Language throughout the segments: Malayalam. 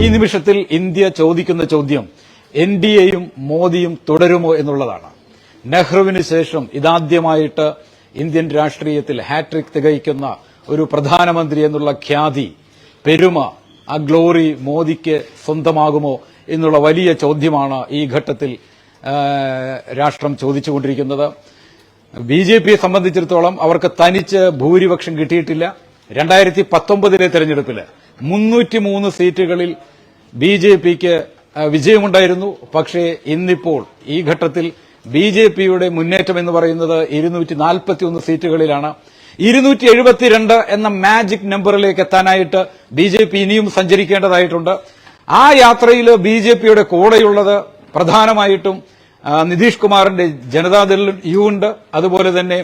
ഈ നിമിഷത്തിൽ ഇന്ത്യ ചോദിക്കുന്ന ചോദ്യം എൻ ഡി എയും മോദിയും തുടരുമോ എന്നുള്ളതാണ്. നെഹ്റുവിന് ശേഷം ഇതാദ്യമായിട്ട് ഇന്ത്യൻ രാഷ്ട്രീയത്തിൽ ഹാട്രിക് തികയ്ക്കുന്ന ഒരു പ്രധാനമന്ത്രി എന്നുള്ള ഖ്യാതി പെരുമ ആ ഗ്ലോറി മോദിക്ക് സ്വന്തമാകുമോ എന്നുള്ള വലിയ ചോദ്യമാണ് ഈ ഘട്ടത്തിൽ രാഷ്ട്രം ചോദിച്ചുകൊണ്ടിരിക്കുന്നത്. ബി ജെ പിയെ സംബന്ധിച്ചിടത്തോളം അവർക്ക് തനിച്ച് ഭൂരിപക്ഷം കിട്ടിയിട്ടില്ല. രണ്ടായിരത്തി പത്തൊമ്പതിലെ തെരഞ്ഞെടുപ്പിൽ മുന്നൂറ്റിമൂന്ന് സീറ്റുകളിൽ ബി ജെ പിക്ക് വിജയമുണ്ടായിരുന്നു. പക്ഷേ ഇന്നിപ്പോൾ ഈ ഘട്ടത്തിൽ ബി ജെ പിയുടെ മുന്നേറ്റം എന്ന് പറയുന്നത് ഇരുന്നൂറ്റി നാൽപ്പത്തിയൊന്ന് സീറ്റുകളിലാണ്. ഇരുന്നൂറ്റി എഴുപത്തിരണ്ട് എന്ന മാജിക് നമ്പറിലേക്ക് എത്താനായിട്ട് ബി ജെ പി ഇനിയും സഞ്ചരിക്കേണ്ടതായിട്ടുണ്ട്. ആ യാത്രയിൽ ബി ജെ പിയുടെ കൂടെയുള്ളത് പ്രധാനമായിട്ടും നിതീഷ് കുമാറിന്റെ ജനതാദൾ യു ഉണ്ട്. അതുപോലെ തന്നെ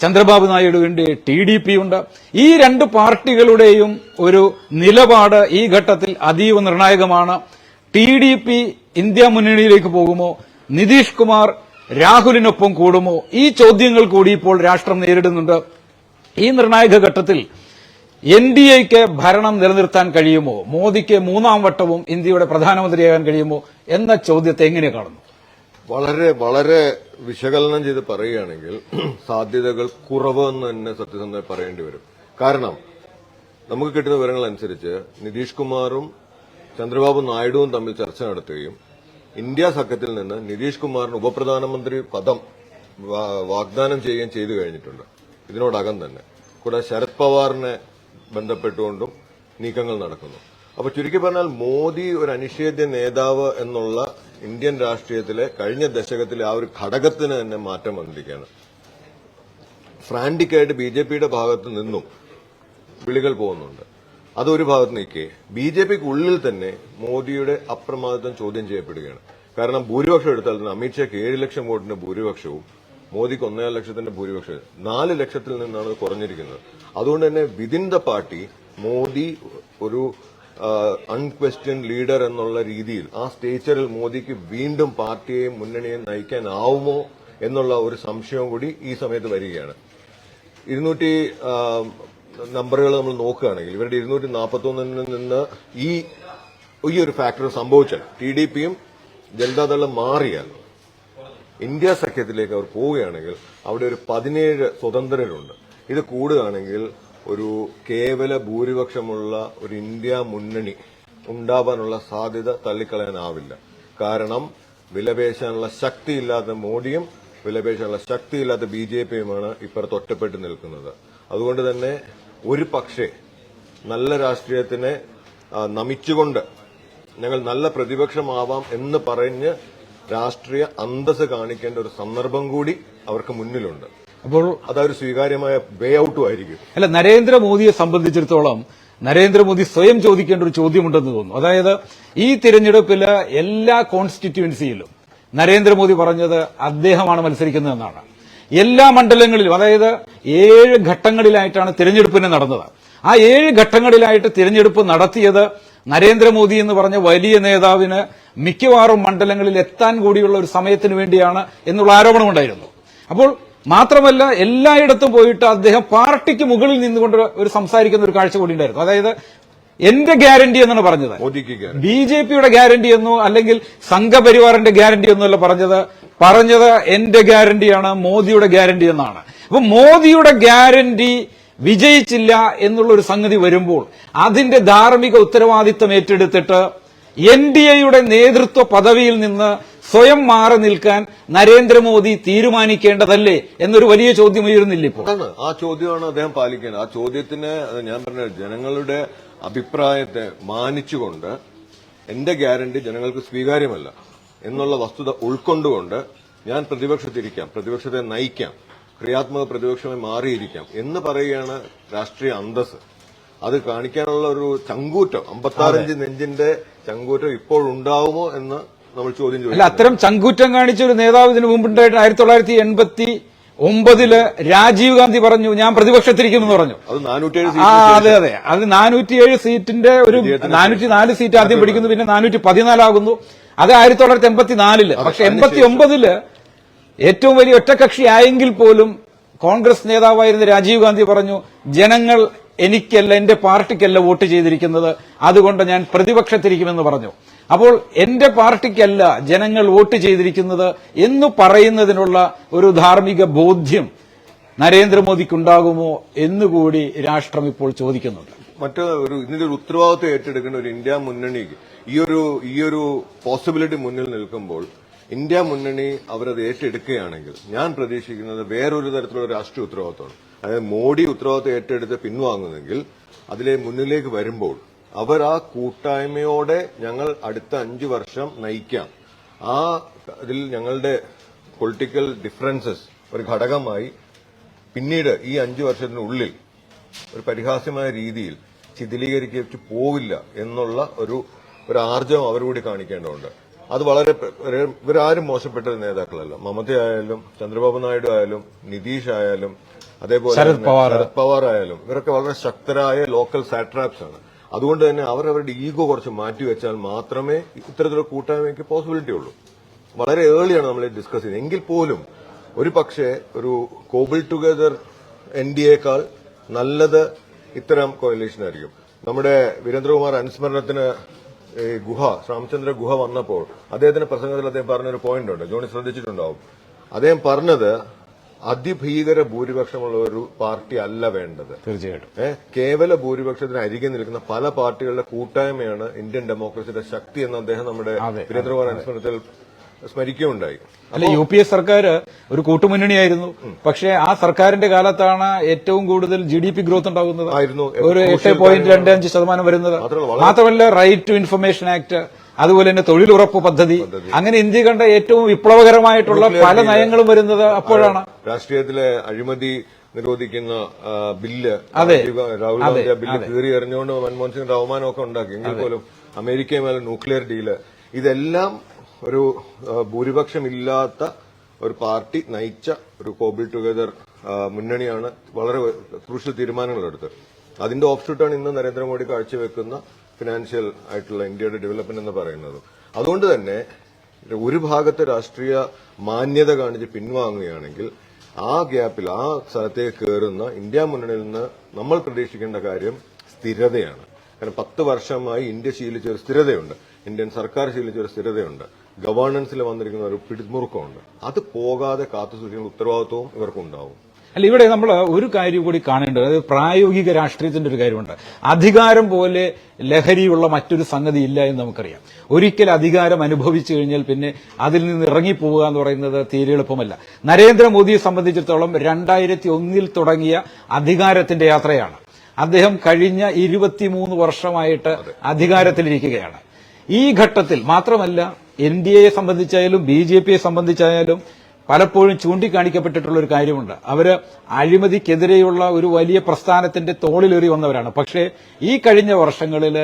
ചന്ദ്രബാബു നായിഡുവിന്റെ ടി ഡി പി ഉണ്ട്. ഈ രണ്ട് പാർട്ടികളുടെയും ഒരു നിലപാട് ഈ ഘട്ടത്തിൽ അതീവ നിർണായകമാണ്. ടി ഡി പി ഇന്ത്യ മുന്നണിയിലേക്ക് പോകുമോ? നിതീഷ് കുമാർ രാഹുലിനൊപ്പം കൂടുമോ? ഈ ചോദ്യങ്ങൾ കൂടി ഇപ്പോൾ രാഷ്ട്രം നേരിടുന്നുണ്ട്. ഈ നിർണായക ഘട്ടത്തിൽ എൻ ഡി എക്ക് ഭരണം നിലനിർത്താൻ കഴിയുമോ? മോദിക്ക് മൂന്നാം വട്ടവും ഇന്ത്യയുടെ പ്രധാനമന്ത്രിയാകാൻ കഴിയുമോ? എന്ന ചോദ്യത്തെ എങ്ങനെ കാണുന്നു? വളരെ വളരെ വിശകലനം ചെയ്ത് പറയുകയാണെങ്കിൽ സാധ്യതകൾ കുറവ് എന്ന് തന്നെ സത്യസന്ധമായി പറയേണ്ടി വരും. കാരണം നമുക്ക് കിട്ടുന്ന വിവരങ്ങൾ അനുസരിച്ച് നിതീഷ് കുമാറും ചന്ദ്രബാബു നായിഡുവും തമ്മിൽ ചർച്ച നടത്തുകയും ഇന്ത്യ സഖ്യത്തിൽ നിന്ന് നിതീഷ് കുമാറിന് ഉപപ്രധാനമന്ത്രി പദം വാഗ്ദാനം ചെയ്യുകയും ചെയ്തു കഴിഞ്ഞിട്ടുണ്ട്. ഇതിനോടകം തന്നെ. കൂടാതെ ശരത് പവാറിനെ ബന്ധപ്പെട്ടുകൊണ്ടും നീക്കങ്ങൾ നടക്കുന്നു. അപ്പൊ ചുരുക്കി പറഞ്ഞാൽ മോദി ഒരു അനിഷേധ്യ നേതാവ് എന്നുള്ള ഇന്ത്യൻ രാഷ്ട്രീയത്തിലെ കഴിഞ്ഞ ദശകത്തിലെ ആ ഒരു ഘടകത്തിന് തന്നെ മാറ്റം വന്നിരിക്കുകയാണ്. ഫ്രാൻഡിക്കായിട്ട് ബി ജെ പിയുടെ ഭാഗത്ത് നിന്നും വിളികൾ പോകുന്നുണ്ട്. അതൊരു ഭാഗത്ത് നിൽക്കെ. ബി ജെ പിക്ക് ഉള്ളിൽ തന്നെ മോദിയുടെ അപ്രമാദിത്വം ചോദ്യം ചെയ്യപ്പെടുകയാണ്. കാരണം ഭൂരിപക്ഷം എടുത്താൽ അമിത്ഷാക്ക് ഏഴ് ലക്ഷം വോട്ടിന്റെ ഭൂരിപക്ഷവും മോദിക്ക് ഒന്നര ലക്ഷത്തിന്റെ ഭൂരിപക്ഷം നാല് ലക്ഷത്തിൽ നിന്നാണ് കുറഞ്ഞിരിക്കുന്നത്. അതുകൊണ്ട് തന്നെ വിതിൻ ദ പാർട്ടി മോദി ഒരു അൺക്വസ്റ്റ്യൻ ലീഡർ എന്നുള്ള രീതിയിൽ ആ സ്റ്റേച്ചറിൽ മോദിക്ക് വീണ്ടും പാർട്ടിയെയും മുന്നണിയെയും നയിക്കാനാവുമോ എന്നുള്ള ഒരു സംശയവും കൂടി ഈ സമയത്ത് വരികയാണ്. ഇരുന്നൂറ്റി നമ്പറുകൾ നമ്മൾ നോക്കുകയാണെങ്കിൽ ഇവരുടെ ഇരുന്നൂറ്റി നാൽപ്പത്തൊന്നിൽ നിന്ന് ഈ ഒരു ഫാക്ടർ സംഭവിച്ചാൽ ടി ഡി പിയും ജനതാദളും മാറിയാൽ ഇന്ത്യ സഖ്യത്തിലേക്ക് അവർ പോവുകയാണെങ്കിൽ അവിടെ ഒരു പതിനേഴ് സ്വതന്ത്രരുണ്ട്. ഇത് കൂടുകയാണെങ്കിൽ ഒരു കേവല ഭൂരിപക്ഷമുള്ള ഒരു ഇന്ത്യ മുന്നണി ഉണ്ടാവാനുള്ള സാധ്യത തള്ളിക്കളയാനാവില്ല. കാരണം വിലപേശാനുള്ള ശക്തിയില്ലാത്ത മോഡിയും വിലപേശാനുള്ള ശക്തിയില്ലാത്ത ബി ജെ പിയുമാണ് ഇപ്പുറത്ത് ഒറ്റപ്പെട്ട് നിൽക്കുന്നത്. അതുകൊണ്ട് തന്നെ ഒരു പക്ഷേ നല്ല രാഷ്ട്രീയത്തിനെ നമിച്ചുകൊണ്ട് ഞങ്ങൾ നല്ല പ്രതിപക്ഷമാവാം എന്ന് പറഞ്ഞ് രാഷ്ട്രീയ അന്തസ് കാണിക്കേണ്ട ഒരു സന്ദർഭം കൂടി അവർക്ക് മുന്നിലുണ്ട്. അപ്പോൾ അതൊരു സ്വീകാര്യമായ വേ ഔട്ടും ആയിരിക്കും. അല്ല നരേന്ദ്രമോദിയെ സംബന്ധിച്ചിടത്തോളം നരേന്ദ്രമോദി സ്വയം ചോദിക്കേണ്ട ഒരു ചോദ്യമുണ്ടെന്ന് തോന്നുന്നു. അതായത് ഈ തിരഞ്ഞെടുപ്പിൽ എല്ലാ കോൺസ്റ്റിറ്റ്യുവൻസിയിലും നരേന്ദ്രമോദി പറഞ്ഞത് അദ്ദേഹമാണ് മത്സരിക്കുന്നതെന്നാണ് എല്ലാ മണ്ഡലങ്ങളിലും അതായത് ഏഴ് ഘട്ടങ്ങളിലായിട്ടാണ് തിരഞ്ഞെടുപ്പിന് നടന്നത്. ആ ഏഴ് ഘട്ടങ്ങളിലായിട്ട് തിരഞ്ഞെടുപ്പ് നടത്തിയത് നരേന്ദ്രമോദി എന്ന് പറഞ്ഞ വലിയ നേതാവിന് മിക്കവാറും മണ്ഡലങ്ങളിൽ എത്താൻ കൂടിയുള്ള ഒരു സമയത്തിന് വേണ്ടിയാണ് എന്നുള്ള ആരോപണമുണ്ടായിരുന്നു. അപ്പോൾ മാത്രമല്ല എല്ലായിടത്തും പോയിട്ട് അദ്ദേഹം പാർട്ടിക്ക് മുകളിൽ നിന്നുകൊണ്ട് ഒരു സംസാരിക്കുന്ന ഒരു കാഴ്ച കൂടി ഉണ്ടായിരുന്നു. അതായത് എന്റെ ഗ്യാരണ്ടി എന്നാണ് പറഞ്ഞത്. ബി ജെ പിയുടെ ഗ്യാരണ്ടി എന്നോ അല്ലെങ്കിൽ സംഘപരിവാറിന്റെ ഗ്യാരണ്ടി എന്നോ അല്ല പറഞ്ഞത്. പറഞ്ഞത് എന്റെ ഗ്യാരണ്ടിയാണ് മോദിയുടെ ഗ്യാരണ്ടി എന്നാണ്. അപ്പൊ മോദിയുടെ ഗ്യാരണ്ടി വിജയിച്ചില്ല എന്നുള്ള ഒരു സംഗതി വരുമ്പോൾ അതിന്റെ ധാർമ്മിക ഉത്തരവാദിത്തം ഏറ്റെടുത്തിട്ട് എൻ ഡി എയുടെ നേതൃത്വ പദവിയിൽ നിന്ന് സ്വയം മാറി നിൽക്കാൻ നരേന്ദ്രമോദി തീരുമാനിക്കേണ്ടതല്ലേ എന്നൊരു വലിയ ചോദ്യം ഉയരുന്നില്ല ഇപ്പോൾ? ആ ചോദ്യമാണ് അദ്ദേഹം പാലിക്കേണ്ടത്. ആ ചോദ്യത്തിന് ഞാൻ പറഞ്ഞ ജനങ്ങളുടെ അഭിപ്രായത്തെ മാനിച്ചുകൊണ്ട് എന്റെ ഗ്യാരണ്ടി ജനങ്ങൾക്ക് സ്വീകാര്യമല്ല എന്നുള്ള വസ്തുത ഉൾക്കൊണ്ടുകൊണ്ട് ഞാൻ പ്രതിപക്ഷത്തിരിക്കാം പ്രതിപക്ഷത്തെ നയിക്കാം ക്രിയാത്മക പ്രതിപക്ഷമായി മാറിയിരിക്കാം എന്ന് പറയുകയാണ് രാഷ്ട്രീയ അന്തസ് അത് കാണിക്കാനുള്ള ഒരു ചങ്കൂറ്റം അമ്പത്താറഞ്ച് നെഞ്ചിന്റെ ചങ്കൂറ്റം ഇപ്പോൾ ഉണ്ടാവുമോ എന്ന് നമ്മൾ ചോദ്യം അല്ല ചോദിക്കും അത്തരം ചങ്കൂറ്റം കാണിച്ച ഒരു നേതാവ് ഇതിനു മുമ്പുണ്ടായിട്ട് ആയിരത്തി തൊള്ളായിരത്തി എൺപത്തി ഒമ്പതിൽ രാജീവ് ഗാന്ധി പറഞ്ഞു ഞാൻ പ്രതിപക്ഷത്തിരിക്കുമെന്ന് പറഞ്ഞു. ആ അതെ അതെ. അത് നാനൂറ്റിയേഴ് സീറ്റിന്റെ ഒരു നാനൂറ്റി നാല് സീറ്റ് ആദ്യം പിടിക്കുന്നു പിന്നെ നാനൂറ്റി പതിനാലാകുന്നു അത് ആയിരത്തി തൊള്ളായിരത്തി എൺപത്തി നാലിൽ പക്ഷെ എൺപത്തി ഒമ്പതിൽ ഏറ്റവും വലിയ ഒറ്റകക്ഷി ആയെങ്കിൽ പോലും കോൺഗ്രസ് നേതാവായിരുന്ന രാജീവ് ഗാന്ധി പറഞ്ഞു ജനങ്ങൾ എനിക്കല്ല എന്റെ പാർട്ടിക്കല്ല വോട്ട് ചെയ്തിരിക്കുന്നത്. അതുകൊണ്ട് ഞാൻ പ്രതിപക്ഷത്തിരിക്കുമെന്ന് പറഞ്ഞു. അപ്പോൾ എന്റെ പാർട്ടിക്കല്ല ജനങ്ങൾ വോട്ട് ചെയ്തിരിക്കുന്നത് എന്ന് പറയുന്നതിനുള്ള ഒരു ധാർമ്മിക ബോധ്യം നരേന്ദ്രമോദിക്കുണ്ടാകുമോ എന്നുകൂടി രാഷ്ട്രം ഇപ്പോൾ ചോദിക്കുന്നുണ്ട്. മറ്റു ഒരു ഇതിന്റെ ഒരു ഉത്തരവാദിത്വം ഏറ്റെടുക്കേണ്ട ഒരു ഇന്ത്യ മുന്നണിക്ക് ഈ ഒരു ഈ ഒരു പോസിബിലിറ്റി മുന്നിൽ നിൽക്കുമ്പോൾ ഇന്ത്യ മുന്നണി അവരത് ഏറ്റെടുക്കുകയാണെങ്കിൽ ഞാൻ പ്രതീക്ഷിക്കുന്നത് വേറൊരു തരത്തിലുള്ള രാഷ്ട്രീയ ഉത്തരവാദിത്വമാണ്. അതായത് മോഡി ഉത്തരവാദിത്വം ഏറ്റെടുത്ത് പിൻവാങ്ങുന്നെങ്കിൽ അതിലെ മുന്നിലേക്ക് വരുമ്പോൾ അവർ ആ കൂട്ടായ്മയോടെ ഞങ്ങൾ അടുത്ത അഞ്ചു വർഷം നയിക്കാം. ആ അതിൽ ഞങ്ങളുടെ പൊളിറ്റിക്കൽ ഡിഫറൻസസ് ഒരു ഘടകമായി പിന്നീട് ഈ അഞ്ചു വർഷത്തിനുള്ളിൽ ഒരു പരിഹാസ്യമായ രീതിയിൽ ശിഥിലീകരിച്ചു പോവില്ല എന്നുള്ള ഒരു ഒരു ആർജവം അവരുകൂടി കാണിക്കേണ്ടതുണ്ട്. അത് വളരെ ഇവരാരും മോശപ്പെട്ട നേതാക്കളല്ല. മമത ആയാലും ചന്ദ്രബാബു നായിഡു ആയാലും നിതീഷ് ആയാലും അതേപോലെ. ശരത് പവാർ. ആയാലും ഇവരൊക്കെ വളരെ ശക്തരായ ലോക്കൽ സാട്രാപ്സ് ആണ്. അതുകൊണ്ട് തന്നെ അവരവരുടെ ഈഗോ കുറച്ച് മാറ്റിവെച്ചാൽ മാത്രമേ ഇത്തരത്തിലുള്ള കൂട്ടായ്മയ്ക്ക് പോസിബിലിറ്റി ഉള്ളൂ. വളരെ ഏർലിയാണ് നമ്മൾ ഡിസ്കസ് ചെയ്യുന്നത്. എങ്കിൽ പോലും ഒരു പക്ഷേ ഒരു കോബിൾ ടുഗദർ എൻ ഡി എക്കാൾ നല്ലത് ഇത്തരം കോയലീഷൻ ആയിരിക്കും. നമ്മുടെ വീരേന്ദ്രകുമാർ അനുസ്മരണത്തിന് ഗുഹ രാമചന്ദ്ര ഗുഹ വന്നപ്പോൾ അദ്ദേഹത്തിന്റെ പ്രസംഗത്തിൽ അദ്ദേഹം പറഞ്ഞൊരു പോയിന്റ് ഉണ്ട്. ജോണി ശ്രദ്ധിച്ചിട്ടുണ്ടാവും. അദ്ദേഹം പറഞ്ഞത് അതിഭീകര ഭൂരിപക്ഷമുള്ള ഒരു പാർട്ടി അല്ല വേണ്ടത്. തീർച്ചയായിട്ടും. ഏഹ് കേവല ഭൂരിപക്ഷത്തിന് അരികെ നിൽക്കുന്ന പല പാർട്ടികളുടെ കൂട്ടായ്മയാണ് ഇന്ത്യൻ ഡെമോക്രസിയുടെ ശക്തി എന്ന് അദ്ദേഹം നമ്മുടെ വീരേന്ദ്രകുമാർ അനുസ്മരണത്തിൽ സ്മരിക്കുകയുണ്ടായി. അല്ല യു പി എ സർക്കാർ ഒരു കൂട്ടുമുന്നണിയായിരുന്നു. പക്ഷേ ആ സർക്കാരിന്റെ കാലത്താണ് ഏറ്റവും കൂടുതൽ ജി ഡി പി ഗ്രോത്ത് ഉണ്ടാകുന്നത്. ഒരു എട്ട് പോയിന്റ് രണ്ട് അഞ്ച് ശതമാനം വരുന്നത്. മാത്രമല്ല റൈറ്റ് ടു ഇൻഫർമേഷൻ ആക്ട് അതുപോലെ തന്നെ തൊഴിലുറപ്പ് പദ്ധതി. അങ്ങനെ ഇന്ത്യ കണ്ട ഏറ്റവും വിപ്ലവകരമായിട്ടുള്ള പല നയങ്ങളും വരുന്നത് അപ്പോഴാണ്. രാഷ്ട്രീയത്തിലെ അഴിമതി നിരോധിക്കുന്ന ബില്ല്. അതെ. രാഹുൽ ഗാന്ധി ബില്ല്. കീറി എറിഞ്ഞുകൊണ്ട് മൻമോഹൻ സിംഗ് അവമാനമൊക്കെ ഉണ്ടാക്കി. എങ്കിൽ പോലും അമേരിക്കയുമായി ന്യൂക്ലിയർ ഡീൽ ഇതെല്ലാം ഒരു ഭൂരിപക്ഷമില്ലാത്ത ഒരു പാർട്ടി നയിച്ച ഒരു കോബിൾ ടുഗദർ മുന്നണിയാണ് വളരെ ക്രൂഷ്യൽ തീരുമാനങ്ങൾ എടുത്തത് അതിന്റെ ഓഫ്ഷൂട്ടാണ് ഇന്ന് നരേന്ദ്രമോദി കാഴ്ചവെക്കുന്ന ഫിനാൻഷ്യൽ ആയിട്ടുള്ള ഇന്ത്യയുടെ ഡെവലപ്മെന്റ് എന്ന് പറയുന്നത്. അതുകൊണ്ട് തന്നെ ഒരു ഭാഗത്തെ രാഷ്ട്രീയ മാന്യത കാണിച്ച് പിൻവാങ്ങുകയാണെങ്കിൽ ആ ഗ്യാപ്പിൽ ആ സ്ഥലത്തേക്ക് കയറുന്ന ഇന്ത്യ മുന്നണിയിൽ നിന്ന് നമ്മൾ പ്രതീക്ഷിക്കേണ്ട കാര്യം സ്ഥിരതയാണ്. കാരണം പത്ത് വർഷമായി ഇന്ത്യ ശീലിച്ച ഒരു സ്ഥിരതയുണ്ട്. ഇന്ത്യൻ സർക്കാർ ശീലിച്ച ഒരു സ്ഥിരതയുണ്ട് ഗവേണൻസിൽ വന്നിരിക്കുന്ന ഒരു പിടിമുറുക്കമുണ്ട്. അത് പോകാതെ കാത്തുസൂക്ഷിക്കുന്ന ഉത്തരവാദിത്വവും ഇവർക്കുണ്ടാവും. അല്ല ഇവിടെ നമ്മൾ ഒരു കാര്യം കൂടി കാണേണ്ടത് അതായത് പ്രായോഗിക രാഷ്ട്രീയത്തിന്റെ ഒരു കാര്യമുണ്ട്. അധികാരം പോലെ ലഹരിയുള്ള മറ്റൊരു സംഗതി ഇല്ല എന്ന് നമുക്കറിയാം. ഒരിക്കൽ അധികാരം അനുഭവിച്ചു കഴിഞ്ഞാൽ പിന്നെ അതിൽ നിന്ന് ഇറങ്ങിപ്പോവുക എന്ന് പറയുന്നത് തീരെ എളുപ്പമല്ല. നരേന്ദ്രമോദിയെ സംബന്ധിച്ചിടത്തോളം രണ്ടായിരത്തി ഒന്നിൽ തുടങ്ങിയ അധികാരത്തിന്റെ യാത്രയാണ്. അദ്ദേഹം കഴിഞ്ഞ ഇരുപത്തിമൂന്ന് വർഷമായിട്ട് അധികാരത്തിലിരിക്കുകയാണ്. ഈ ഘട്ടത്തിൽ മാത്രമല്ല എൻ ഡി എയെ സംബന്ധിച്ചായാലും ബി ജെ പിയെ സംബന്ധിച്ചായാലും പലപ്പോഴും ചൂണ്ടിക്കാണിക്കപ്പെട്ടിട്ടുള്ള ഒരു കാര്യമുണ്ട്. അവർ അഴിമതിക്കെതിരെയുള്ള ഒരു വലിയ പ്രസ്ഥാനത്തിന്റെ തോളിലേറി വന്നവരാണ്. പക്ഷേ ഈ കഴിഞ്ഞ വർഷങ്ങളിൽ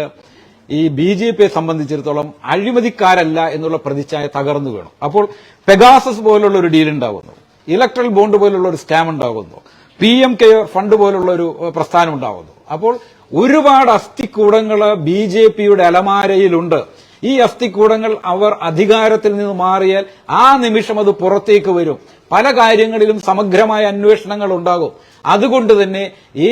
ഈ ബി ജെ പിയെ സംബന്ധിച്ചിടത്തോളം അഴിമതിക്കാരല്ല എന്നുള്ള പ്രതിച്ഛായ തകർന്നു വേണം. അപ്പോൾ പെഗാസസ് പോലുള്ള ഒരു ഡീൽ ഉണ്ടാകുന്നു ഇലക്ട്രൽ ബോണ്ട് പോലുള്ള ഒരു സ്കാം ഉണ്ടാകുന്നു പി എം കെയർ ഫണ്ട് പോലുള്ള ഒരു പ്രസ്ഥാനം ഉണ്ടാകുന്നു അപ്പോൾ ഒരുപാട് അസ്ഥിക്കൂടങ്ങൾ ബി ജെ പിയുടെ അലമാരയിലുണ്ട്. ഈ അസ്ഥിക്കൂടങ്ങൾ അവർ അധികാരത്തിൽ നിന്ന് മാറിയാൽ ആ നിമിഷം അത് പുറത്തേക്ക് വരും. പല കാര്യങ്ങളിലും സമഗ്രമായ അന്വേഷണങ്ങൾ ഉണ്ടാകും. അതുകൊണ്ട് തന്നെ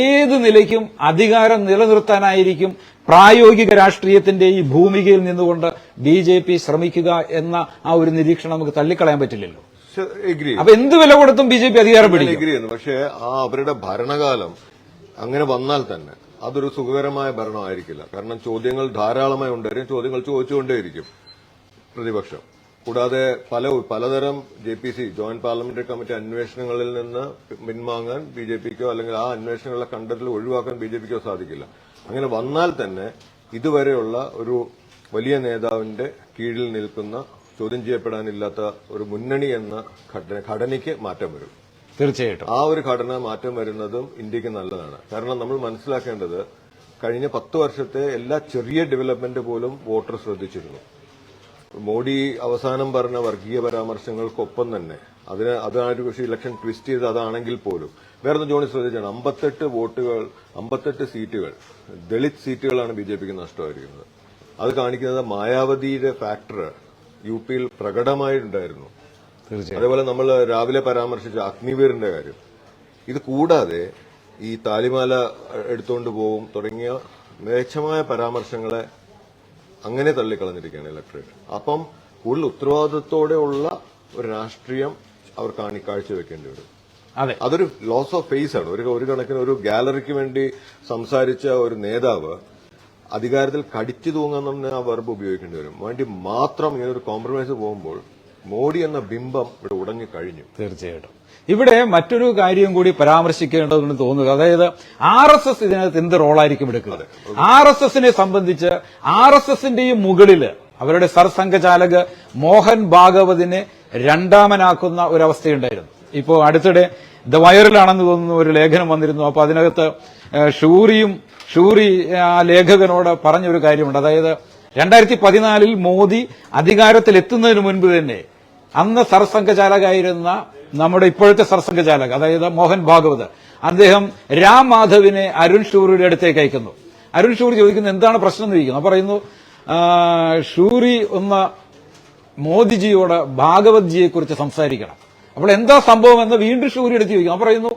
ഏത് നിലയ്ക്കും അധികാരം നിലനിർത്താനായിരിക്കും പ്രായോഗിക രാഷ്ട്രീയത്തിന്റെ ഈ ഭൂമികയിൽ നിന്നുകൊണ്ട് ബി ജെ പി ശ്രമിക്കുക എന്ന ആ ഒരു നിരീക്ഷണം നമുക്ക് തള്ളിക്കളയാൻ പറ്റില്ലല്ലോ. അപ്പൊ എന്ത് വില കൊടുത്തും ബി ജെ പി അധികാരം പിടിക്കും. പക്ഷേ ആ അവരുടെ ഭരണകാലം അങ്ങനെ വന്നാൽ തന്നെ അതൊരു സുഖകരമായ ഭരണമായിരിക്കില്ല. കാരണം ചോദ്യങ്ങൾ ധാരാളമായി ഉണ്ടായിരിക്കും. ചോദ്യങ്ങൾ ചോദിച്ചുകൊണ്ടേയിരിക്കും പ്രതിപക്ഷം. കൂടാതെ പല പലതരം J P C joint parliamentary committee അന്വേഷണങ്ങളിൽ നിന്ന് പിൻവാങ്ങാൻ ബി ജെ പിക്കോ അല്ലെങ്കിൽ ആ അന്വേഷണങ്ങളെ കണ്ടെത്തൽ ഒഴിവാക്കാൻ ബി ജെ പിക്കോ സാധിക്കില്ല. അങ്ങനെ വന്നാൽ തന്നെ ഇതുവരെയുള്ള ഒരു വലിയ നേതാവിന്റെ കീഴിൽ നിൽക്കുന്ന ചോദ്യം ചെയ്യപ്പെടാനില്ലാത്ത ഒരു മുന്നണി എന്ന ഘടന- ഘടനയ്ക്ക് മാറ്റം വരും. തീർച്ചയായിട്ടും. ആ ഒരു ഘടന മാറ്റം വരുന്നതും ഇന്ത്യയ്ക്ക് നല്ലതാണ്. കാരണം നമ്മൾ മനസ്സിലാക്കേണ്ടത് കഴിഞ്ഞ പത്ത് വർഷത്തെ എല്ലാ ചെറിയ ഡെവലപ്മെന്റ് പോലും വോട്ടർ ശ്രദ്ധിച്ചിരുന്നു. മോഡി അവസാനം പറഞ്ഞ വർഗീയ പരാമർശങ്ങൾക്കൊപ്പം തന്നെ അതിന് അതൊരു പക്ഷേ ഇലക്ഷൻ ട്വിസ്റ്റ് ചെയ്ത് അതാണെങ്കിൽ പോലും. വേറൊന്ന് ജോണി ശ്രദ്ധിച്ചാണ്. അമ്പത്തെട്ട് വോട്ടുകൾ അമ്പത്തെട്ട് സീറ്റുകൾ ദളിത് സീറ്റുകളാണ് ബി ജെ പിക്ക് നഷ്ടമായിരിക്കുന്നത്. അത് കാണിക്കുന്നത് മായാവതിയുടെ ഫാക്ടർ യു പിയിൽ പ്രകടമായിട്ടുണ്ടായിരുന്നു. അതേപോലെ നമ്മൾ രാവിലെ പരാമർശിച്ച അഗ്നിവീറിന്റെ കാര്യം. ഇത് കൂടാതെ ഈ താലിമാല എടുത്തുകൊണ്ട് പോവും തുടങ്ങിയ മേച്ഛമായ പരാമർശങ്ങളെ അങ്ങനെ തള്ളിക്കളഞ്ഞിരിക്കുകയാണ് ഇലക്ട്രേറ്റ്. അപ്പം കൂടുതൽ ഉത്തരവാദിത്തോടെയുള്ള ഒരു രാഷ്ട്രീയം അവർ കാണി കാഴ്ചവെക്കേണ്ടി വരും. അതെ. അതൊരു ലോസ് ഓഫ് ഫേസ് ആണ്. ഒരു ഒരു കണക്കിന് ഒരു ഗാലറിക്ക് വേണ്ടി സംസാരിച്ച ഒരു നേതാവ് അധികാരത്തിൽ കടിച്ചു തൂങ്ങുന്ന ആ വെർബ് ഉപയോഗിക്കേണ്ടി വരും. വേണ്ടി മാത്രം ഇങ്ങനെ ഒരു കോംപ്രമൈസ് പോകുമ്പോൾ മോഡി എന്ന ബിംബം ഇവിടെ ഉടഞ്ഞു കഴിഞ്ഞു തീർച്ചയായിട്ടും. ഇവിടെ മറ്റൊരു കാര്യം കൂടി പരാമർശിക്കേണ്ടതെന്ന് തോന്നുക. അതായത് ആർ എസ് എസ് ഇതിനകത്ത് എന്ത് റോളായിരിക്കും എടുക്കുന്നത് ആർ എസ് എസിനെ സംബന്ധിച്ച് ആർ എസ് എസിന്റെയും മുകളിൽ അവരുടെ സർസംഘചാലക് മോഹൻ ഭാഗവതിനെ രണ്ടാമനാക്കുന്ന ഒരവസ്ഥയുണ്ടായിരുന്നു. ഇപ്പോൾ അടുത്തിടെ ദ വയറിലാണെന്ന് തോന്നുന്നു ഒരു ലേഖനം വന്നിരുന്നു. അപ്പൊ അതിനകത്ത് ഷൂറിയും ഷൂറി ആ ലേഖകനോട് പറഞ്ഞൊരു കാര്യമുണ്ട്. അതായത് രണ്ടായിരത്തി പതിനാലിൽ മോദി അധികാരത്തിൽ എത്തുന്നതിന് മുൻപ് തന്നെ അന്ന് സർസംഘചാലകായിരുന്ന നമ്മുടെ ഇപ്പോഴത്തെ സർസംഘചാലക് അതായത് മോഹൻ ഭാഗവത് അദ്ദേഹം രാം മാധവിനെ അരുൺ ഷൂറിയുടെ അടുത്തേക്ക് അയക്കുന്നു. അരുൺ ഷൂറി ചോദിക്കുന്നു എന്താണ് പ്രശ്നം? എന്ന് ചോദിക്കുന്നു. പറയുന്നു ഷൂറി ഒന്ന് മോദിജിയോട് ഭാഗവത്ജിയെ കുറിച്ച് സംസാരിക്കണം. അപ്പോൾ എന്താ സംഭവം എന്ന് വീണ്ടും ഷൂരി എടുത്ത് ചോദിക്കും പറയുന്നു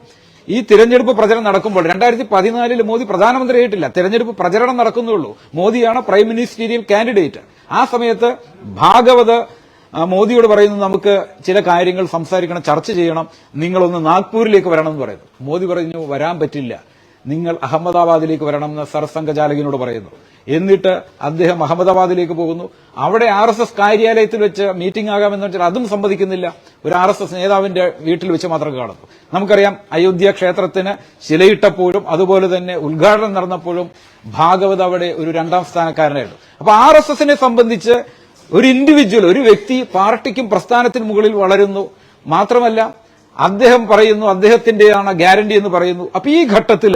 ഈ തിരഞ്ഞെടുപ്പ് പ്രചരണം നടക്കുമ്പോൾ രണ്ടായിരത്തി പതിനാലിൽ മോദി പ്രധാനമന്ത്രിയായിട്ടില്ല. തിരഞ്ഞെടുപ്പ് പ്രചരണം നടക്കുന്നുള്ളൂ. മോദിയാണ് പ്രൈം മിനിസ്റ്റീരിയൽ കാൻഡിഡേറ്റ്. ആ സമയത്ത് ഭാഗവത് മോദിയോട് പറയുന്നത് നമുക്ക് ചില കാര്യങ്ങൾ സംസാരിക്കണം ചർച്ച ചെയ്യണം. നിങ്ങളൊന്ന് നാഗ്പൂരിലേക്ക് വരണം എന്ന് പറയുന്നു. മോദി പറഞ്ഞു വരാൻ പറ്റില്ല. നിങ്ങൾ അഹമ്മദാബാദിലേക്ക് വരണം എന്ന് സർസംഘചാലകനോട് പറയുന്നു. എന്നിട്ട് അദ്ദേഹം അഹമ്മദാബാദിലേക്ക് പോകുന്നു. അവിടെ ആർ എസ് എസ് കാര്യാലയത്തിൽ വെച്ച് മീറ്റിംഗ് ആകാമെന്ന് വെച്ചാൽ അതും സമ്മതിക്കുന്നില്ല. ഒരു ആർ എസ് എസ് നേതാവിന്റെ വീട്ടിൽ വെച്ച് മാത്രം കാണുന്നു. നമുക്കറിയാം അയോധ്യ ക്ഷേത്രത്തിന് ശിലയിട്ടപ്പോഴും അതുപോലെ തന്നെ ഉദ്ഘാടനം നടന്നപ്പോഴും ഭാഗവത് അവിടെ ഒരു രണ്ടാം സ്ഥാനക്കാരനായിരുന്നു. അപ്പൊ ആർ എസ് എസിനെ സംബന്ധിച്ച് ഒരു ഇൻഡിവിജ്വൽ ഒരു വ്യക്തി പാർട്ടിക്കും പ്രസ്ഥാനത്തിനും മുകളിൽ വളരുന്നു. മാത്രമല്ല അദ്ദേഹം പറയുന്നു അദ്ദേഹത്തിന്റെയാണ് ഗ്യാരണ്ടി എന്ന് പറയുന്നു. അപ്പൊ ഈ ഘട്ടത്തിൽ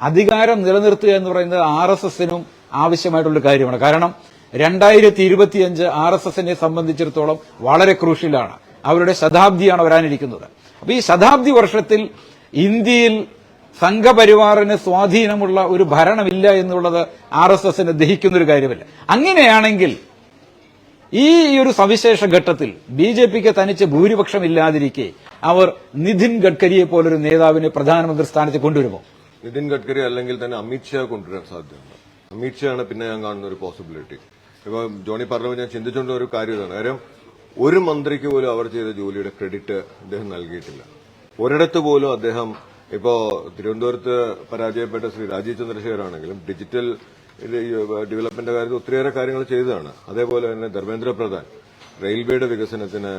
അധികാരം നിലനിർത്തുക എന്ന് പറയുന്നത് ആർ എസ് എസിനും ആവശ്യമായിട്ടുള്ള കാര്യമാണ്. കാരണം രണ്ടായിരത്തി ഇരുപത്തിയഞ്ച് ആർ എസ് എസിനെ സംബന്ധിച്ചിടത്തോളം വളരെ ക്രൂഷ്യലാണ്. അവരുടെ ശതാബ്ദിയാണ് വരാനിരിക്കുന്നത്. അപ്പൊ ഈ ശതാബ്ദി വർഷത്തിൽ ഇന്ത്യയിൽ സംഘപരിവാറിന് സ്വാധീനമുള്ള ഒരു ഭരണമില്ല എന്നുള്ളത് ആർ എസ് എസിന് ദഹിക്കുന്ന ഒരു കാര്യമല്ല. അങ്ങനെയാണെങ്കിൽ ഈ ഒരു സവിശേഷ ഘട്ടത്തിൽ ബി ജെ പിക്ക് തനിച്ച് ഭൂരിപക്ഷം ഇല്ലാതിരിക്കെ അവർ നിതിൻ ഗഡ്കരിയെ പോലൊരു നേതാവിനെ പ്രധാനമന്ത്രി സ്ഥാനത്ത് കൊണ്ടുവരുമോ? നിതിൻ ഗഡ്കരി അല്ലെങ്കിൽ തന്നെ അമിത്ഷാ കൊണ്ടുവരാൻ സാധ്യതയുണ്ട്. അമിത്ഷയാണ് പിന്നെ ഞാൻ കാണുന്ന ഒരു പോസിബിലിറ്റി ഇപ്പൊ ജോണി പറഞ്ഞപ്പോൾ ഞാൻ ചിന്തിച്ചുകൊണ്ട് ഒരു കാര്യം ഇതാണ്. കാര്യം ഒരു മന്ത്രിക്ക് പോലും അവർ ചെയ്ത ജോലിയുടെ ക്രെഡിറ്റ് അദ്ദേഹം നൽകിയിട്ടില്ല. ഒരിടത്ത് പോലും അദ്ദേഹം ഇപ്പോ തിരുവനന്തപുരത്ത് പരാജയപ്പെട്ട ശ്രീ രാജീവ് ചന്ദ്രശേഖർ ആണെങ്കിലും ഡിജിറ്റൽ ഡെവലപ്മെന്റ് കാര്യത്തിൽ ഒത്തിരിയേറെ കാര്യങ്ങൾ ചെയ്തതാണ്. അതേപോലെ തന്നെ ധർമ്മേന്ദ്ര പ്രധാൻ റെയിൽവേയുടെ വികസനത്തിന്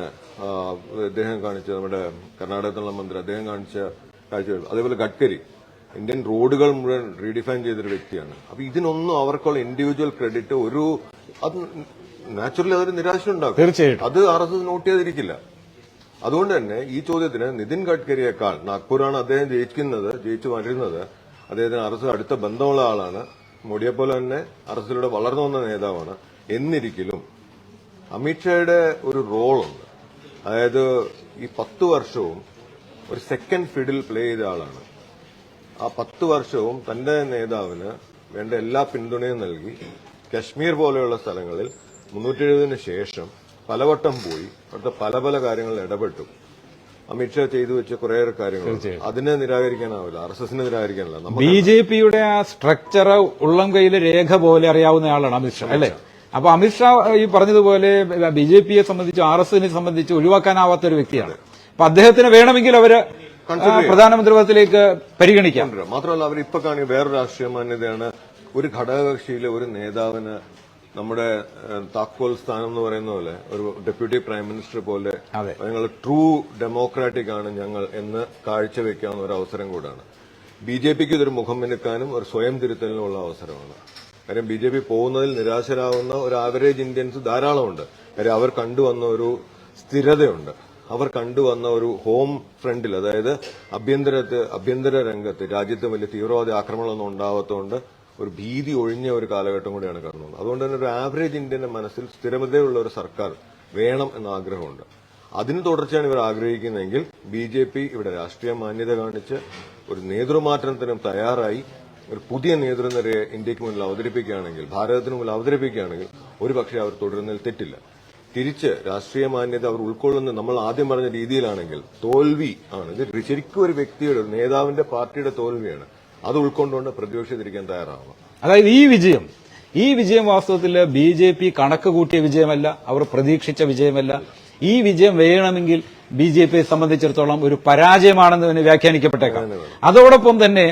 അദ്ദേഹം കാണിച്ച നമ്മുടെ കർണാടകത്തിലുള്ള മന്ത്രി അദ്ദേഹം കാണിച്ച കാഴ്ചകൾ. അതേപോലെ ഗഡ്കരി ഇന്ത്യൻ റോഡുകൾ മുഴുവൻ റീഡിഫൈൻ ചെയ്തൊരു വ്യക്തിയാണ്. അപ്പൊ ഇതിനൊന്നും അവർക്കുള്ള ഇൻഡിവിജ്വൽ ക്രെഡിറ്റ് ഒരു അത് നാച്ചുറലി അതൊരു നിരാശ ഉണ്ടാകും തീർച്ചയായിട്ടും. അത് ആർ എസ് എസ് നോട്ട് ചെയ്തിരിക്കില്ല. അതുകൊണ്ട് തന്നെ ഈ ചോദ്യത്തിന് നിതിൻ ഗഡ്കരിയേക്കാൾ നാഗ്പൂരാണ് അദ്ദേഹം ജയിക്കുന്നത് ജയിച്ചു വരുന്നത് അദ്ദേഹത്തിന് ആർ എസ് അടുത്ത ബന്ധമുള്ള ആളാണ്. മോഡിയെ പോലെ തന്നെ എസിലൂടെ വളർന്നു വന്ന നേതാവാണ്. എന്നിരിക്കലും അമിത്ഷായുടെ ഒരു റോളുണ്ട്. അതായത് ഈ പത്ത് വർഷവും ഒരു സെക്കൻഡ് ഫിഡിൽ പ്ലേ ചെയ്ത ആളാണ്. ആ പത്ത് വർഷവും തന്റെ നേതാവിന് വേണ്ട എല്ലാ പിന്തുണയും നൽകി കശ്മീർ പോലെയുള്ള സ്ഥലങ്ങളിൽ മുന്നൂറ്റി എഴുപതിന് ശേഷം പലവട്ടം പോയി. അവിടുത്തെ പല പല കാര്യങ്ങളിൽ ഇടപെട്ടു. അമിത്ഷാ ചെയ്തു വെച്ച കുറേയേറെ കാര്യങ്ങൾ. അതിനെ നിരാകരിക്കാനാവില്ല. ആർ എസ് എസിനെ നിരാകരിക്കാനല്ല. ബി ജെ പിയുടെ ആ സ്ട്രക്ചർ ഉള്ളം കയ്യിലെ രേഖ പോലെ അറിയാവുന്ന ആളാണ് അമിത്ഷാ അല്ലേ? അപ്പൊ അമിത്ഷാ ഈ പറഞ്ഞതുപോലെ ബി ജെ പിയെ സംബന്ധിച്ച് ആർ എസ് എസിനെ സംബന്ധിച്ച് ഒഴിവാക്കാനാവാത്ത ഒരു വ്യക്തിയാണ്. അപ്പൊ അദ്ദേഹത്തിന് വേണമെങ്കിൽ അവർ പ്രധാനമന്ത്രി പദത്തിലേക്ക് പരിഗണിക്കാം. മാത്രമല്ല അവർ ഇപ്പൊ കാണുക വേറൊരു രാഷ്ട്രീയ മാന്യതയാണ് ഒരു ഘടകകക്ഷിയിലെ ഒരു നേതാവിന് നമ്മുടെ താക്കോൽ സ്ഥാനം എന്ന് പറയുന്ന പോലെ ഒരു ഡെപ്യൂട്ടി പ്രൈം മിനിസ്റ്റർ പോലെ. ഞങ്ങൾ ട്രൂ ഡെമോക്രാറ്റിക് ആണ് ഞങ്ങൾ എന്ന് കാഴ്ചവെക്കാവുന്ന ഒരു അവസരം കൂടാണ്. ബി ജെ പിക്ക് ഇതൊരു മുഖം മിനുക്കാനും ഒരു സ്വയം തിരുത്തലിനുമുള്ള അവസരമാണ്. കാര്യം ബി ജെ പി പോകുന്നതിൽ നിരാശരാകുന്ന ഒരു ആവറേജ് ഇന്ത്യൻസ് ധാരാളമുണ്ട്. കാര്യം അവർ കണ്ടുവന്ന ഒരു സ്ഥിരതയുണ്ട്. അവർ കണ്ടുവന്ന ഒരു ഹോം ഫ്രണ്ടിൽ അതായത് അഭ്യന്തര അഭ്യന്തര രംഗത്ത് രാജ്യത്ത് വലിയ തീവ്രവാദി ആക്രമണമൊന്നും ഉണ്ടാവാത്തതുകൊണ്ട് ഒരു ഭീതി ഒഴിഞ്ഞ ഒരു കാലഘട്ടം കൂടിയാണ് കടന്നുള്ളത് അതുകൊണ്ട് തന്നെ ഒരു ആവറേജ് ഇന്ത്യന്റെ മനസ്സിൽ സ്ഥിരതയുള്ള ഒരു സർക്കാർ വേണം എന്ന ആഗ്രഹമുണ്ട്. അതിന് തുടർച്ചയാണ് ഇവർ ആഗ്രഹിക്കുന്നതെങ്കിൽ ബി ജെ പി ഇവിടെ രാഷ്ട്രീയ മാന്യത കാണിച്ച് ഒരു നേതൃമാറ്റത്തിനും തയ്യാറായി ഒരു പുതിയ നേതൃനിരയെ ഇന്ത്യയ്ക്ക് മുന്നിൽ അവതരിപ്പിക്കുകയാണെങ്കിൽ ഭാരതത്തിന് മുന്നിൽ അവതരിപ്പിക്കുകയാണെങ്കിൽ ഒരുപക്ഷെ അവർ തുടരുന്നതിൽ തെറ്റില്ല. തിരിച്ച് രാഷ്ട്രീയ മാന്യത അവർ ഉൾക്കൊള്ളുന്ന നമ്മൾ ആദ്യം പറഞ്ഞ രീതിയിലാണെങ്കിൽ തോൽവി ആണ്. ഇത് ശരിക്കും ഒരു വ്യക്തിയുടെ നേതാവിന്റെ പാർട്ടിയുടെ തോൽവിയാണ്. അത് ഉൾക്കൊണ്ടുകൊണ്ട് പ്രതിപക്ഷത്തിരിക്കാൻ തയ്യാറാവണം. അതായത് ഈ വിജയം ഈ വിജയം വാസ്തവത്തിൽ ബി ജെ പി കണക്ക് കൂട്ടിയ വിജയമല്ല അവർ പ്രതീക്ഷിച്ച വിജയമല്ല. ഈ വിജയം വേണമെങ്കിൽ ബി ജെ പിയെ സംബന്ധിച്ചിടത്തോളം ഒരു പരാജയമാണെന്ന് തന്നെ വ്യാഖ്യാനിക്കപ്പെട്ടേക്കാം. അതോടൊപ്പം തന്നെ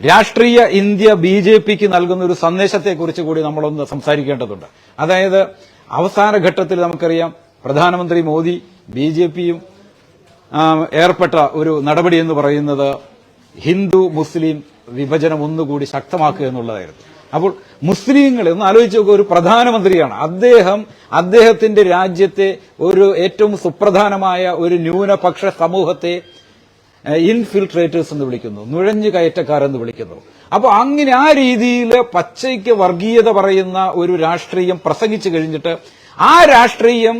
രാഷ്ട്രീയ ഇന്ത്യ ബി ജെ പിക്ക് നൽകുന്ന ഒരു സന്ദേശത്തെക്കുറിച്ച് കൂടി നമ്മളൊന്ന് സംസാരിക്കേണ്ടതുണ്ട്. അതായത് അവസാന ഘട്ടത്തിൽ നമുക്കറിയാം പ്രധാനമന്ത്രി മോദി ബി ജെ പിയും ഏർപ്പെട്ട ഒരു നടപടി എന്ന് പറയുന്നത് ഹിന്ദു മുസ്ലിം വിഭജനം ഒന്നുകൂടി ശക്തമാക്കുക എന്നുള്ളതായിരുന്നു. അപ്പോൾ മുസ്ലിങ്ങൾ ഒന്ന് ആലോചിച്ച് നോക്കുക ഒരു പ്രധാനമന്ത്രിയാണ്. അദ്ദേഹം അദ്ദേഹത്തിന്റെ രാജ്യത്തെ ഒരു ഏറ്റവും സുപ്രധാനമായ ഒരു ന്യൂനപക്ഷ സമൂഹത്തെ ഇൻഫിൽട്രേറ്റേഴ്സ് എന്ന് വിളിക്കുന്നു നുഴഞ്ഞു കയറ്റക്കാരെന്ന് വിളിക്കുന്നു. അപ്പോൾ അങ്ങനെ ആ രീതിയിൽ പച്ചയ്ക്ക് വർഗീയത പറയുന്ന ഒരു രാഷ്ട്രീയം പ്രസംഗിച്ചു കഴിഞ്ഞിട്ട് ആ രാഷ്ട്രീയം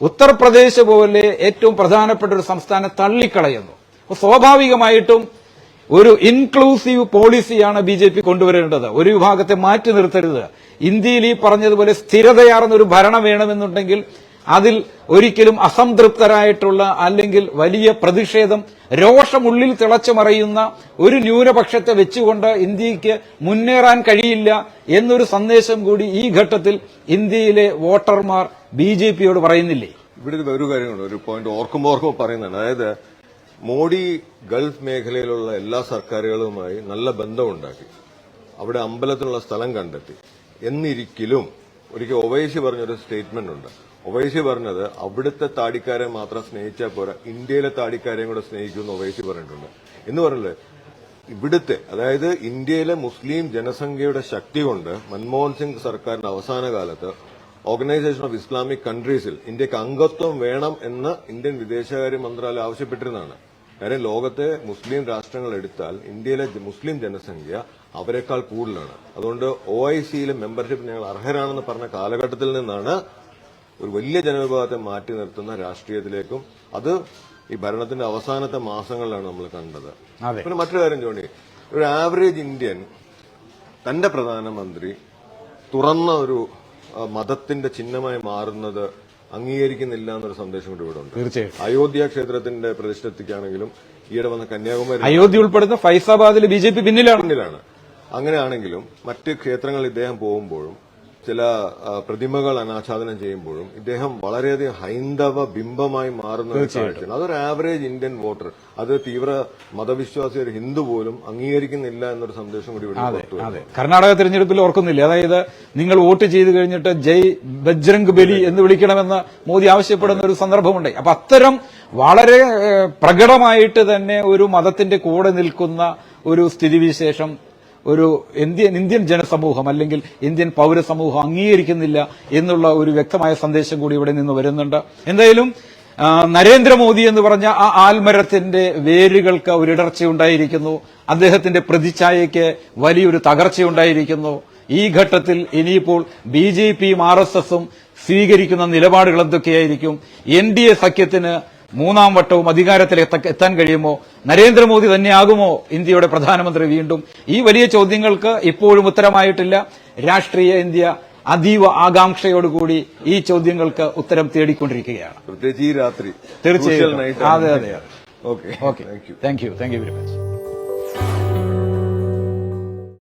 ഉത്തർപ്രദേശ് പോലെ ഏറ്റവും പ്രധാനപ്പെട്ട ഒരു സംസ്ഥാനം തള്ളിക്കളയുന്നു. സ്വാഭാവികമായിട്ടും ഒരു ഇൻക്ലൂസീവ് പോളിസിയാണ് ബി ജെ പി കൊണ്ടുവരേണ്ടത്. ഒരു വിഭാഗത്തെ മാറ്റി നിർത്തരുത്. ഇന്ത്യയിൽ ഈ പറഞ്ഞതുപോലെ സ്ഥിരതയാർന്ന ഒരു ഭരണം വേണമെന്നുണ്ടെങ്കിൽ അതിൽ ഒരിക്കലും അസംതൃപ്തരായിട്ടുള്ള അല്ലെങ്കിൽ വലിയ പ്രതിഷേധം രോഷമുള്ളിൽ തിളച്ചു മറയുന്ന ഒരു ന്യൂനപക്ഷത്തെ വെച്ചുകൊണ്ട് ഇന്ത്യയ്ക്ക് മുന്നേറാൻ കഴിയില്ല എന്നൊരു സന്ദേശം കൂടി ഈ ഘട്ടത്തിൽ ഇന്ത്യയിലെ വോട്ടർമാർ ബി ജെ പിയോട് പറയുന്നില്ലേ? ഇവിടെ ഒരു- കാര്യമുണ്ട് ഒരു പോയിന്റ് ഓർക്കുമ്പോൾ ഓർക്കുമ്പോൾ പറയുന്നതാണ്. അതായത് മോഡി ഗൾഫ് മേഖലയിലുള്ള എല്ലാ സർക്കാരുകളുമായി നല്ല ബന്ധമുണ്ടാക്കി. അവിടെ അമ്പലത്തിനുള്ള സ്ഥലം കണ്ടെത്തി. എന്നിരിക്കലും ഒരിക്കൽ ഒവൈസി പറഞ്ഞൊരു സ്റ്റേറ്റ്മെന്റ് ഉണ്ട്. ഒവൈസി പറഞ്ഞത് അവിടുത്തെ താടിക്കാരെ മാത്രം സ്നേഹിച്ചാൽ പോരാ ഇന്ത്യയിലെ താടിക്കാരെയും കൂടെ സ്നേഹിക്കുമെന്ന് ഒവൈസി പറഞ്ഞിട്ടുണ്ട്. എന്ന് പറഞ്ഞത് ഇവിടുത്തെ അതായത് ഇന്ത്യയിലെ മുസ്ലിം ജനസംഖ്യയുടെ ശക്തി കൊണ്ട് മൻമോഹൻ സിംഗ് സർക്കാരിന്റെ അവസാന കാലത്ത് ഓർഗനൈസേഷൻ ഓഫ് ഇസ്ലാമിക് കൺട്രീസിൽ ഇന്ത്യയ്ക്ക് അംഗത്വം വേണം എന്ന് ഇന്ത്യൻ വിദേശകാര്യ മന്ത്രാലയം ആവശ്യപ്പെട്ടിരുന്നതാണ്. കാര്യം ലോകത്തെ മുസ്ലിം രാഷ്ട്രങ്ങൾ എടുത്താൽ ഇന്ത്യയിലെ മുസ്ലിം ജനസംഖ്യ അവരെക്കാൾ കൂടുതലാണ്. അതുകൊണ്ട് ഒ ഐ സിയിലെ മെമ്പർഷിപ്പ് ഞങ്ങൾ അർഹരാണെന്ന് പറഞ്ഞ കാലഘട്ടത്തിൽ നിന്നാണ് ഒരു വലിയ ജനവിഭാഗത്തെ മാറ്റി നിർത്തുന്ന രാഷ്ട്രീയത്തിലേക്കും അത് ഈ ഭരണത്തിന്റെ അവസാനത്തെ മാസങ്ങളിലാണ് നമ്മൾ കണ്ടത്. പിന്നെ മറ്റൊരു കാര്യം ജോണി. ഒരു ആവറേജ് ഇന്ത്യൻ തന്റെ പ്രധാനമന്ത്രി തുറന്ന ഒരു മതത്തിന്റെ ചിഹ്നമായി മാറുന്നത് അംഗീകരിക്കുന്നില്ല എന്നൊരു സന്ദേശം കൂടി ഇവിടെ ഉണ്ട്. തീർച്ചയായും അയോധ്യ ക്ഷേത്രത്തിന്റെ പ്രതിഷ്ഠത്തിക്കാണെങ്കിലും ഈയിടെ വന്ന കന്യാകുമാരി അയോധ്യ ഉൾപ്പെടുന്ന ഫൈസാബാദിൽ ബി ജെ പി പിന്നിലാണ്. പിന്നിലാണ്. അങ്ങനെയാണെങ്കിലും മറ്റ് ക്ഷേത്രങ്ങളിൽ ഇദ്ദേഹം പോകുമ്പോഴും ചില പ്രതിമകൾ അനാച്ഛാദനം ചെയ്യുമ്പോഴും ഇദ്ദേഹം വളരെയധികം ഹൈന്ദവ ബിംബമായി മാറുന്ന ഒരു കാഴ്ചയാണ്. അതൊരു ആവറേജ് ഇന്ത്യൻ വോട്ടർ അത് തീവ്ര മതവിശ്വാസി ഒരു ഹിന്ദു പോലും അംഗീകരിക്കുന്നില്ല എന്നൊരു സന്ദേശം കൂടി അതെ കർണാടക തെരഞ്ഞെടുപ്പിൽ ഓർക്കുന്നില്ല? അതായത് നിങ്ങൾ വോട്ട് ചെയ്ത് കഴിഞ്ഞിട്ട് ജയ് ബജ്രംഗ് ബലി എന്ന് വിളിക്കണമെന്ന് മോദി ആവശ്യപ്പെടുന്ന ഒരു സന്ദർഭമുണ്ട്. അപ്പൊ അത്തരം വളരെ പ്രകടമായിട്ട് തന്നെ ഒരു മതത്തിന്റെ കൂടെ നിൽക്കുന്ന ഒരു സ്ഥിതിവിശേഷം ഒരു ഇന്ത്യൻ ഇന്ത്യൻ ജനസമൂഹം അല്ലെങ്കിൽ ഇന്ത്യൻ പൗരസമൂഹം അംഗീകരിക്കുന്നില്ല എന്നുള്ള ഒരു വ്യക്തമായ സന്ദേശം കൂടി ഇവിടെ നിന്ന് വരുന്നുണ്ട്. എന്തായാലും നരേന്ദ്രമോദി എന്ന് പറഞ്ഞ ആ ആൽമരത്തിന്റെ വേരുകൾക്ക് ഒരു ഒരിടർച്ചയുണ്ടായിരിക്കുന്നു. അദ്ദേഹത്തിന്റെ പ്രതിച്ഛായയ്ക്ക് വലിയൊരു തകർച്ചയുണ്ടായിരിക്കുന്നു. ഈ ഘട്ടത്തിൽ ഇനിയിപ്പോൾ ബി ജെ പിയും ആർ എസ് എസും സ്വീകരിക്കുന്ന നിലപാടുകൾ എന്തൊക്കെയായിരിക്കും? എൻ ഡി എ സഖ്യത്തിന് മൂന്നാം വട്ടവും അധികാരത്തിൽ എത്താൻ കഴിയുമോ? നരേന്ദ്രമോദി തന്നെയാകുമോ ഇന്ത്യയുടെ പ്രധാനമന്ത്രി വീണ്ടും? ഈ വലിയ ചോദ്യങ്ങൾക്ക് ഇപ്പോഴും ഉത്തരമായിട്ടില്ല. രാഷ്ട്രീയ ഇന്ത്യ അതീവ ആകാംക്ഷയോടുകൂടി ഈ ചോദ്യങ്ങൾക്ക് ഉത്തരം തേടിക്കൊണ്ടിരിക്കുകയാണ്. പ്രത്യേകിച്ച് ഈ രാത്രി തീർച്ചയായും അതെ അതെ okay okay thank you thank you very much